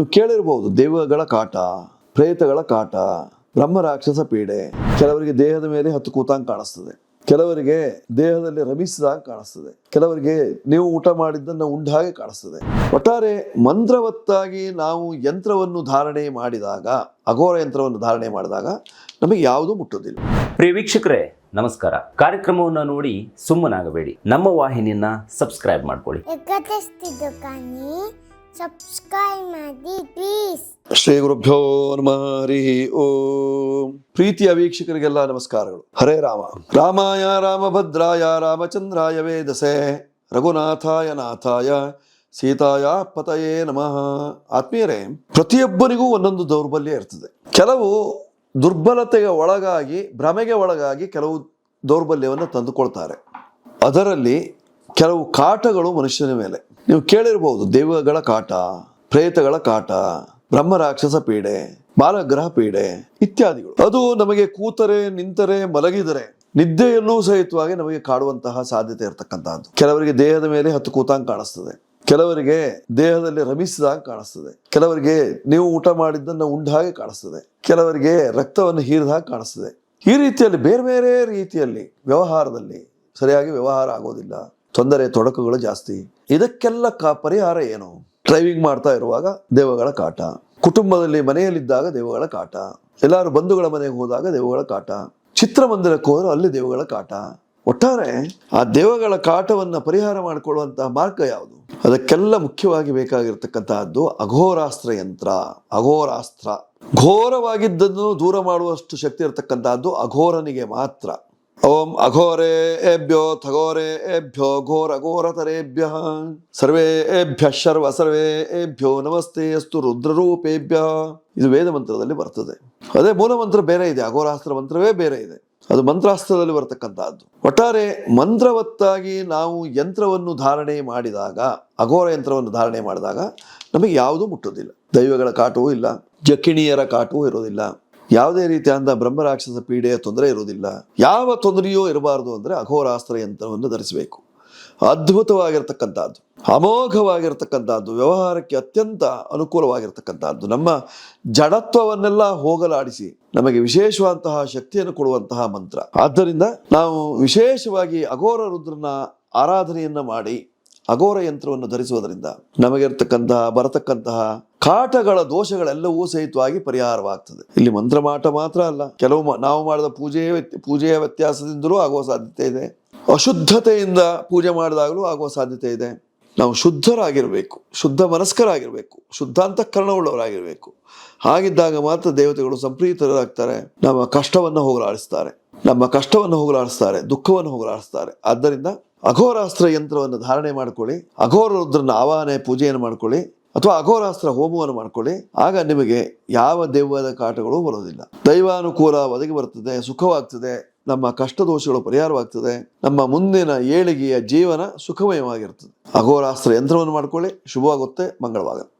ನೀವು ಕೇಳಿರ್ಬೋದು ದೇವಗಳ ಕಾಟ ಪ್ರೇತಗಳ ಕಾಟ ಬ್ರಹ್ಮ ರಾಕ್ಷಸ ಪೀಡೆ ಕೆಲವರಿಗೆ ದೇಹದ ಮೇಲೆ ಹತ್ತು ಕೂತಂಗ್ ಕಾಣಿಸ್ತದೆ. ಕೆಲವರಿಗೆ ದೇಹದಲ್ಲಿ ರಮಿಸಿದಾಗ ಕಾಣಿಸ್ತದೆ. ಕೆಲವರಿಗೆ ನೀವು ಊಟ ಮಾಡಿದ್ದನ್ನು ಉಂಡ ಹಾಗೆ ಕಾಣಿಸ್ತದೆ. ಒಟ್ಟಾರೆ ಮಂತ್ರವತ್ತಾಗಿ ನಾವು ಯಂತ್ರವನ್ನು ಧಾರಣೆ ಮಾಡಿದಾಗ ಅಘೋರ ಯಂತ್ರವನ್ನು ಧಾರಣೆ ಮಾಡಿದಾಗ ನಮಗೆ ಯಾವುದೂ ಮುಟ್ಟುವುದಿಲ್ಲ. ಪ್ರಿಯ ವೀಕ್ಷಕರೇ ನಮಸ್ಕಾರ. ಕಾರ್ಯಕ್ರಮವನ್ನು ನೋಡಿ ಸುಮ್ಮನಾಗಬೇಡಿ. ನಮ್ಮ ವಾಹಿನಿಯನ್ನ ಸಬ್ಸ್ಕ್ರೈಬ್ ಮಾಡ್ಕೊಳ್ಳಿ. ಸಬ್ಸ್ಕ್ರೈಬ್ ಮಾಡಿ ಪ್ಲೀಸ್ ಶ್ರೀ ಗುರುಭ್ಯೋ ನಮಃ, ಹರಿ ಓಂ. ಪ್ರೀತಿಯ ವೀಕ್ಷಕರಿಗೆಲ್ಲ ನಮಸ್ಕಾರಗಳು. ಹರೇ ರಾಮ. ರಾಮಾಯ ರಾಮಭದ್ರಾಯ ರಾಮಚಂದ್ರಾಯ ವೇದಸೆ. ರಘುನಾಥಾಯ ನಾಥಾಯ. ಸೀತಾಯ ಪತಯೇ ನಮಃ. ಆತ್ಮೀಯರೇ ಪ್ರತಿಯೊಬ್ಬರಿಗೂ ಒಂದೊಂದು ದೌರ್ಬಲ್ಯ ಇರ್ತದೆ. ಕೆಲವು ದುರ್ಬಲತೆಗೆ ಒಳಗಾಗಿ, ಭ್ರಮೆಗೆ ಒಳಗಾಗಿ ಕೆಲವು ದೌರ್ಬಲ್ಯವನ್ನು ತಂದುಕೊಳ್ತಾರೆ. ಅದರಲ್ಲಿ ಕೆಲವು ಕಾಟಗಳು ಮನುಷ್ಯನ ಮೇಲೆ. ನೀವು ಕೇಳಿರ್ಬೋದು, ದೇವಗಳ ಕಾಟ, ಪ್ರೇತಗಳ ಕಾಟ, ಬ್ರಹ್ಮ ರಾಕ್ಷಸ ಪೀಡೆ, ಬಾಲಗ್ರಹ ಪೀಡೆ ಇತ್ಯಾದಿಗಳು. ಅದು ನಮಗೆ ಕೂತರೆ, ನಿಂತರೆ, ಮಲಗಿದರೆ ನಿದ್ದೆಯಲ್ಲೂ ಸಹಿತವಾಗಿ ನಮಗೆ ಕಾಡುವಂತಹ ಸಾಧ್ಯತೆ ಇರತಕ್ಕಂತಹದ್ದು ಕೆಲವರಿಗೆ ದೇಹದ ಮೇಲೆ ಹತ್ತು ಕೂತಂಗ್ ಕಾಣಿಸ್ತದೆ. ಕೆಲವರಿಗೆ ದೇಹದಲ್ಲಿ ರಮಿಸಿದಾಗ ಕಾಣಿಸ್ತದೆ. ಕೆಲವರಿಗೆ ನೀವು ಊಟ ಮಾಡಿದ್ದನ್ನು ಉಂಡ ಹಾಗೆ ಕಾಣಿಸ್ತದೆ. ಕೆಲವರಿಗೆ ರಕ್ತವನ್ನು ಹೀರಿದ ಹಾಗೆ ಕಾಣಿಸ್ತದೆ. ಈ ರೀತಿಯಲ್ಲಿ ಬೇರೆ ಬೇರೆ ರೀತಿಯಲ್ಲಿ ವ್ಯವಹಾರದಲ್ಲಿ ಸರಿಯಾಗಿ ವ್ಯವಹಾರ ಆಗೋದಿಲ್ಲ. ತೊಂದರೆ, ತೊಡಕುಗಳು ಜಾಸ್ತಿ. ಇದಕ್ಕೆಲ್ಲ ಪರಿಹಾರ ಏನು? ಡ್ರೈವಿಂಗ್ ಮಾಡ್ತಾ ಇರುವಾಗ ದೇವಗಳ ಕಾಟ. ಕುಟುಂಬದಲ್ಲಿ ಮನೆಯಲ್ಲಿದ್ದಾಗ ದೇವಗಳ ಕಾಟ. ಎಲ್ಲರೂ ಬಂಧುಗಳ ಮನೆಗೆ ಹೋದಾಗ ದೇವಗಳ ಕಾಟ. ಚಿತ್ರಮಂದಿರಕ್ಕೆ ಹೋದ್ರೆ ಅಲ್ಲಿ ದೇವಗಳ ಕಾಟ. ಒಟ್ಟಾರೆ ಆ ದೇವಗಳ ಕಾಟವನ್ನು ಪರಿಹಾರ ಮಾಡಿಕೊಳ್ಳುವಂತಹ ಮಾರ್ಗ ಯಾವುದು? ಅದಕ್ಕೆಲ್ಲ ಮುಖ್ಯವಾಗಿ ಬೇಕಾಗಿರ್ತಕ್ಕಂತಹದ್ದು ಅಘೋರಾಸ್ತ್ರ ಯಂತ್ರ. ಅಘೋರಾಸ್ತ್ರ. ಘೋರವಾಗಿದ್ದನ್ನು ದೂರ ಮಾಡುವಷ್ಟು ಶಕ್ತಿ ಇರತಕ್ಕಂತಹದ್ದು ಅಘೋರನಿಗೆ ಮಾತ್ರ. ಓಂ ಅಘೋರೆ ಏಭ್ಯೋ ಥಗೋರೆ ಏಭ್ಯೋ ಘೋರ ಘೋರತರೇಭ್ಯ ಸರ್ವೇ ಏಭ್ಯ ಶರ್ವ ಸರ್ವೇ ಏಭ್ಯೋ ನಮಸ್ತೆ ಅಸ್ತು ರುದ್ರರೂಪೇಭ್ಯ ಇದು ವೇದ ಮಂತ್ರದಲ್ಲಿ ಬರ್ತದೆ. ಅದೇ ಮೂಲ ಮಂತ್ರ ಬೇರೆ ಇದೆ, ಅಘೋರಾಸ್ತ್ರ ಮಂತ್ರವೇ ಬೇರೆ ಇದೆ. ಅದು ಮಂತ್ರಾಸ್ತ್ರದಲ್ಲಿ ಬರ್ತಕ್ಕಂತಹದ್ದು. ಒಟ್ಟಾರೆ ಮಂತ್ರವತ್ತಾಗಿ ನಾವು ಯಂತ್ರವನ್ನು ಧಾರಣೆ ಮಾಡಿದಾಗ, ಅಘೋರ ಯಂತ್ರವನ್ನು ಧಾರಣೆ ಮಾಡಿದಾಗ ನಮಗೆ ಯಾವುದೂ ಮುಟ್ಟೋದಿಲ್ಲ ದೈವಗಳ ಕಾಟವೂ ಇಲ್ಲ ಜಕಿಣಿಯರ ಕಾಟವೂ ಇರೋದಿಲ್ಲ ಯಾವುದೇ ರೀತಿಯಾದ ಬ್ರಹ್ಮರಾಕ್ಷಸ ಪೀಡೆಯ ತೊಂದರೆ ಇರುವುದಿಲ್ಲ. ಯಾವ ತೊಂದರೆಯೂ ಇರಬಾರದು ಅಂದರೆ ಅಘೋರಾಸ್ತ್ರ ಯಂತ್ರವನ್ನು ಧರಿಸಬೇಕು. ಅದ್ಭುತವಾಗಿರ್ತಕ್ಕಂಥದ್ದು, ಅಮೋಘವಾಗಿರ್ತಕ್ಕಂಥದ್ದು, ವ್ಯವಹಾರಕ್ಕೆ ಅತ್ಯಂತ ಅನುಕೂಲವಾಗಿರ್ತಕ್ಕಂಥದ್ದು, ನಮ್ಮ ಜಡತ್ವವನ್ನೆಲ್ಲ ಹೋಗಲಾಡಿಸಿ ನಮಗೆ ವಿಶೇಷವಾದಂತಹ ಶಕ್ತಿಯನ್ನು ಕೊಡುವಂತಹ ಮಂತ್ರ. ಆದ್ದರಿಂದ ನಾವು ವಿಶೇಷವಾಗಿ ಅಘೋರ ರುದ್ರನ ಆರಾಧನೆಯನ್ನು ಮಾಡಿ ಅಘೋರ ಯಂತ್ರವನ್ನು ಧರಿಸುವುದರಿಂದ ನಮಗಿರ್ತಕ್ಕಂತಹ, ಬರತಕ್ಕಂತಹ ಕಾಟಗಳ ದೋಷಗಳೆಲ್ಲವೂ ಸಹಿತವಾಗಿ ಪರಿಹಾರವಾಗ್ತದೆ. ಇಲ್ಲಿ ಮಂತ್ರಮಾಟ ಮಾತ್ರ ಅಲ್ಲ, ಕೆಲವು ನಾವು ಮಾಡಿದ ಪೂಜೆಯ ಪೂಜೆಯ ವ್ಯತ್ಯಾಸದಿಂದಲೂ ಆಗುವ ಸಾಧ್ಯತೆ ಇದೆ. ಅಶುದ್ಧತೆಯಿಂದ ಪೂಜೆ ಮಾಡಿದಾಗಲೂ ಆಗುವ ಸಾಧ್ಯತೆ ಇದೆ. ನಾವು ಶುದ್ಧರಾಗಿರಬೇಕು, ಶುದ್ಧ ಮನಸ್ಕರಾಗಿರಬೇಕು, ಶುದ್ಧಾಂತಃಕರಣವುಳ್ಳವರಾಗಿರಬೇಕು. ಹಾಗಿದ್ದಾಗ ಮಾತ್ರ ದೇವತೆಗಳು ಸಂಪ್ರೀತರಾಗ್ತಾರೆ. ನಮ್ಮ ಕಷ್ಟವನ್ನು ಹೋಗಲಾಡಿಸ್ತಾರೆ. ನಮ್ಮ ಕಷ್ಟವನ್ನು ಹೋಗಲಾಡಿಸ್ತಾರೆ, ದುಃಖವನ್ನು ಹೋಗಲಾಡಿಸ್ತಾರೆ. ಆದ್ದರಿಂದ ಅಘೋರಾಸ್ತ್ರ ಯಂತ್ರವನ್ನು ಧಾರಣೆ ಮಾಡ್ಕೊಳ್ಳಿ ಅಘೋರ ರುದ್ರನ ಆವಾಹನೆ ಪೂಜೆಯನ್ನು ಮಾಡ್ಕೊಳ್ಳಿ. ಅಥವಾ ಅಘೋರಾಸ್ತ್ರ ಹೋಮವನ್ನು ಮಾಡಿಕೊಳ್ಳಿ, ಆಗ ನಿಮಗೆ ಯಾವ ದೆವ್ವದ ಕಾಟಗಳು ಬರೋದಿಲ್ಲ. ದೈವಾನುಕೂಲ ಒದಗಿ ಬರ್ತದೆ ಸುಖವಾಗ್ತದೆ, ನಮ್ಮ ಕಷ್ಟ ದೋಷಗಳು ಪರಿಹಾರವಾಗ್ತದೆ, ನಮ್ಮ ಮುಂದಿನ ಏಳಿಗೆಯ ಜೀವನ ಸುಖಮಯವಾಗಿರ್ತದೆ ಅಘೋರಾಸ್ತ್ರ ಯಂತ್ರವನ್ನು ಮಾಡ್ಕೊಳ್ಳಿ, ಶುಭವಾಗುತ್ತೆ ಮಂಗಳವಾಗುತ್ತೆ